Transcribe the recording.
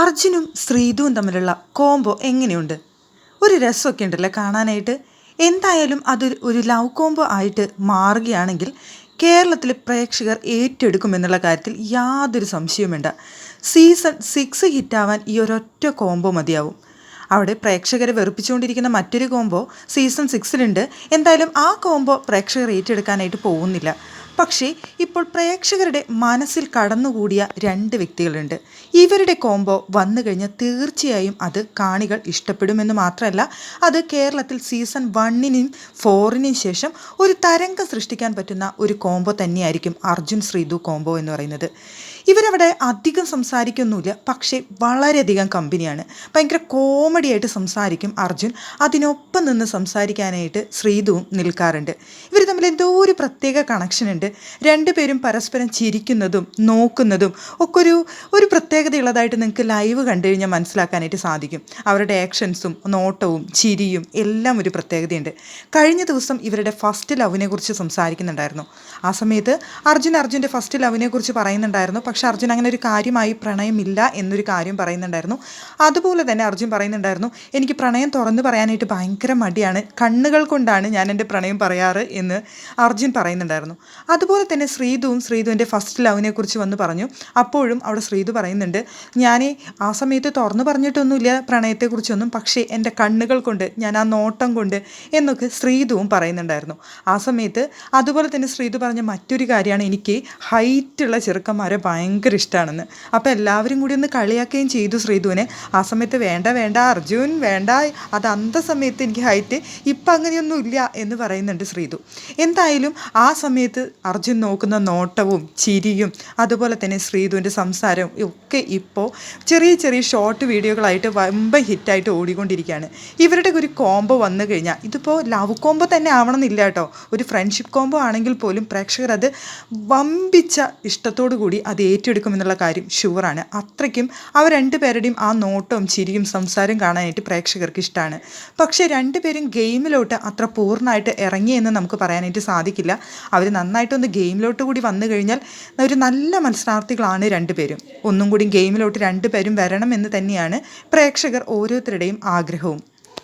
അർജുനും ശ്രീതുവും തമ്മിലുള്ള കോംബോ എങ്ങനെയുണ്ട്? ഒരു രസമൊക്കെ ഉണ്ടല്ലേ കാണാനായിട്ട്? എന്തായാലും അത് ഒരു ലവ് കോംബോ ആയിട്ട് മാറുകയാണെങ്കിൽ കേരളത്തിലെ പ്രേക്ഷകർ ഏറ്റെടുക്കുമെന്നുള്ള കാര്യത്തിൽ യാതൊരു സംശയവും സീസൺ സിക്സ് ഹിറ്റാവാൻ ഈ ഒരൊറ്റ കോംബോ മതിയാവും. അവിടെ പ്രേക്ഷകരെ വെറുപ്പിച്ചുകൊണ്ടിരിക്കുന്ന മറ്റൊരു കോംബോ സീസൺ സിക്സിലുണ്ട് എന്തായാലും ആ കോംബോ പ്രേക്ഷകർ ഏറ്റെടുക്കാനായിട്ട് പോകുന്നില്ല. പക്ഷേ ഇപ്പോൾ പ്രേക്ഷകരുടെ മനസ്സിൽ കടന്നുകൂടിയ രണ്ട് വ്യക്തികളുണ്ട്. ഇവരുടെ കോംബോ വന്നു കഴിഞ്ഞാൽ തീർച്ചയായും അത് കാണികൾ ഇഷ്ടപ്പെടുമെന്ന് മാത്രമല്ല അത് കേരളത്തിൽ സീസൺ വണ്ണിനും ഫോറിനും ശേഷം ഒരു തരംഗം സൃഷ്ടിക്കാൻ പറ്റുന്ന ഒരു കോംബോ തന്നെയായിരിക്കും അർജുൻ ശ്രീതു കോംബോ എന്ന് പറയുന്നത്. ഇവരവിടെ അധികം സംസാരിക്കൊന്നുമില്ല. പക്ഷേ വളരെയധികം കമ്പനിയാണ്. ഭയങ്കര കോമഡി ആയിട്ട് സംസാരിക്കും അർജുൻ. അതിനൊപ്പം നിന്ന് സംസാരിക്കാനായിട്ട് ശ്രീതുവും നിൽക്കാറുണ്ട്. ഇവർ തമ്മിൽ എന്തോ ഒരു പ്രത്യേക കണക്ഷൻ ഉണ്ട്. രണ്ടുപേരും പരസ്പരം ചിരിക്കുന്നതും നോക്കുന്നതും ഒക്കെ ഒരു ഒരു പ്രത്യേകതയുള്ളതായിട്ട് നിങ്ങൾക്ക് ലൈവ് കണ്ടു കഴിഞ്ഞാൽ മനസ്സിലാക്കാനായിട്ട് സാധിക്കും. അവരുടെ ആക്ഷൻസും നോട്ടവും ചിരിയും എല്ലാം ഒരു പ്രത്യേകതയുണ്ട്. കഴിഞ്ഞ ദിവസം ഇവരുടെ ഫസ്റ്റ് ലവിനെ കുറിച്ച് സംസാരിക്കുന്നുണ്ടായിരുന്നു. ആ സമയത്ത് അർജുൻ അർജുന്റെ ഫസ്റ്റ് ലവിനെ കുറിച്ച് പറയുന്നുണ്ടായിരുന്നു. പക്ഷെ അർജുൻ അങ്ങനെ ഒരു കാര്യമായി പ്രണയമില്ല എന്നൊരു കാര്യം പറയുന്നുണ്ടായിരുന്നു. അതുപോലെ തന്നെ അർജുൻ പറയുന്നുണ്ടായിരുന്നു എനിക്ക് പ്രണയം തുറന്നു പറയാനായിട്ട് ഭയങ്കര മടിയാണ്. കണ്ണുകൾ കൊണ്ടാണ് ഞാൻ എന്റെ പ്രണയം പറയാറ് എന്ന് അർജുൻ പറയുന്നുണ്ടായിരുന്നു. അതുപോലെ തന്നെ ശ്രീതുവും ശ്രീതുവിന്റെ ഫസ്റ്റ് ലവിനെ കുറിച്ച് വന്ന് പറഞ്ഞു. അപ്പോഴും അവിടെ ശ്രീതു പറയുന്നുണ്ട് ഞാൻ ആ സമയത്ത് തുറന്നു പറഞ്ഞിട്ടൊന്നുമില്ല പ്രണയത്തെക്കുറിച്ചൊന്നും. പക്ഷേ എന്റെ കണ്ണുകൾ കൊണ്ട് ഞാൻ ആ നോട്ടം കൊണ്ട് എന്നൊക്കെ ശ്രീതുവും പറയുന്നുണ്ടായിരുന്നു. ആ സമയത്ത് അതുപോലെ തന്നെ ശ്രീതു പറഞ്ഞ മറ്റൊരു കാര്യമാണ് എനിക്ക് ഹൈറ്റുള്ള ചെറുക്കന്മാരെ ഭയങ്കര ഇഷ്ടമാണെന്ന് അപ്പോൾ എല്ലാവരും കൂടി ഒന്ന് കളിയാക്കുകയും ചെയ്തു ശ്രീധുവിനെ. ആ സമയത്ത് വേണ്ട വേണ്ട അർജുൻ വേണ്ട അത് അന്ത സമയത്ത് എനിക്ക് ഹൈറ്റ് ഇപ്പം അങ്ങനെയൊന്നും ഇല്ല എന്ന് പറയുന്നുണ്ട് ശ്രീധു. എന്തായാലും ആ സമയത്ത് അർജുൻ നോക്കുന്ന നോട്ടവും ചിരിയും അതുപോലെ തന്നെ ശ്രീധുവിന്റെ സംസാരവും ഒക്കെ ഇപ്പോൾ ചെറിയ ചെറിയ ഷോർട്ട് വീഡിയോകളായിട്ട് വമ്പ ഹിറ്റായിട്ട് ഓടിക്കൊണ്ടിരിക്കുകയാണ്. ഇവരുടെ ഒരു കോംബോ വന്നു കഴിഞ്ഞാൽ ഇതിപ്പോൾ ലവ് കോംബോ തന്നെ ആവണമെന്നില്ല കേട്ടോ. ഒരു ഫ്രണ്ട്ഷിപ്പ് കോംബോ ആണെങ്കിൽ പോലും പ്രേക്ഷകർ അത് വമ്പിച്ച ഇഷ്ടത്തോടു കൂടി അത് ഏറ്റെടുക്കുമെന്നുള്ള കാര്യം ഷുവറാണ് അത്രയ്ക്കും അവർ രണ്ടുപേരുടെയും ആ നോട്ടവും ചിരിയും സംസാരം കാണാനായിട്ട് പ്രേക്ഷകർക്ക് ഇഷ്ടമാണ് പക്ഷേ രണ്ടുപേരും ഗെയിമിലോട്ട് അത്ര പൂർണമായിട്ട് ഇറങ്ങിയെന്ന് നമുക്ക് പറയാനായിട്ട് സാധിക്കില്ല. അവർ നന്നായിട്ടൊന്ന് ഗെയിമിലോട്ട് കൂടി വന്നു കഴിഞ്ഞാൽ ഒരു നല്ല മത്സരാർത്ഥികളാണ് രണ്ടുപേരും ഒന്നും കൂടി ഗെയിമിലോട്ട് രണ്ടുപേരും വരണം എന്ന് തന്നെയാണ് പ്രേക്ഷകർ ഓരോരുത്തരുടെയും ആഗ്രഹവും.